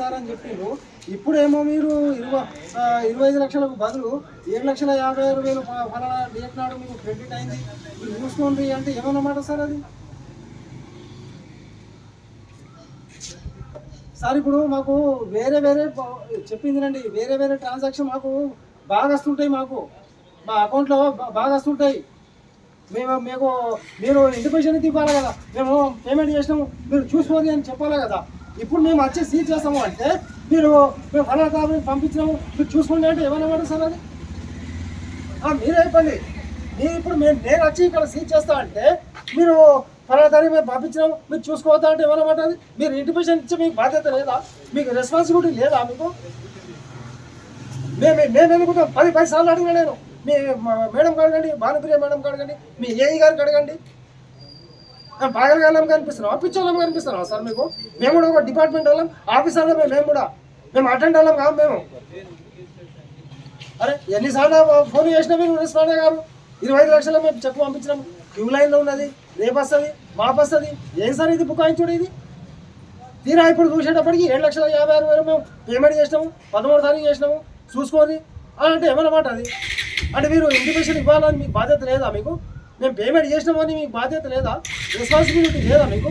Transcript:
Sir అని చెప్పిండ్రు ఇప్పుడేమో మీరు ఇరవై ఇరవై ఐదు లక్షలకు బదులు ఏడు లక్షల యాభై ఆరు వేలు ఫలానా డేట్ నాడు మీకు క్రెడిట్ అయింది. మీరు చూసుకోండి అంటే ఏమన్నమాట సార్ అది? సార్ ఇప్పుడు మాకు వేరే వేరే చెప్పింది రండి. వేరే వేరే ట్రాన్సాక్షన్ మాకు బాగా వస్తుంటాయి మాకు. మా అకౌంట్లో బాగా వస్తుంటాయి. మేము మీకు మీరు ఇంటిమేషన్ తీవాలి కదా. మేము పేమెంట్ చేసినాము. మీరు చూసుకోవాలి అని చెప్పాలి కదా. ఇప్పుడు మేము వచ్చి సీజ్ చేస్తాము అంటే మీరు మేము ఫలానా తారీఖు పంపించినాము మీరు చూసుకుంటే అంటే ఏమైనా మాట సార్ అది? మీరే పని మీరు ఇప్పుడు మేము నేను వచ్చి ఇక్కడ సీజ్ చేస్తా అంటే మీరు ఫలానా తారీఖు మేము పంపించినాము మీరు చూసుకోవద్దా అంటే ఏమైనా మాట అది? మీరు ఇంటిమేషన్ ఇచ్చే మీకు బాధ్యత లేదా? మీకు రెస్పాన్సిబిలిటీ లేదా మీకు? మేము మేము అనుకుంటాం పది పది సార్లు అడిగినా నేను. మీ మేడం కడగండి భానుప్రియ మేడం కడగండి మీ ఏఈ గారికి అడగండి. బాగలగాలం కనిపిస్తున్నాం పిచ్చోళ్ళం కనిపిస్తున్నాం సార్ మీకు? మేము కూడా ఒక డిపార్ట్మెంట్ వాళ్ళం ఆఫీసర్లో మేము మేము కూడా. మేము అటెండ్ వాళ్ళం కాదు మేము. అరే ఎన్నిసార్లు ఫోన్ చేసినా మీరు రెస్పాండ్ గారు? ఇరవై ఐదు లక్షలు మేము చెక్ పంపించినాం. క్యూ లైన్లో ఉన్నది రేపు వస్తుంది మాపు వస్తుంది. ఏం సార్ ఇది బుకాయించుడు ఇది? తీరా ఇప్పుడు చూసేటప్పటికి ఏడు లక్షల యాభై ఆరు వేలు మేము పేమెంట్ చేసినాము పదమూడు తారీఖు చేసినాము. చూసుకోని అంటే ఏమన్నమాట అది? అంటే మీరు ఇంటిమేషన్ ఇవ్వాలని మీకు బాధ్యత లేదా మీకు? మేము పేమెంట్ చేసినామని మీకు బాధ్యత లేదా? రెస్పాన్సిబిలిటీ లేదా మీకు?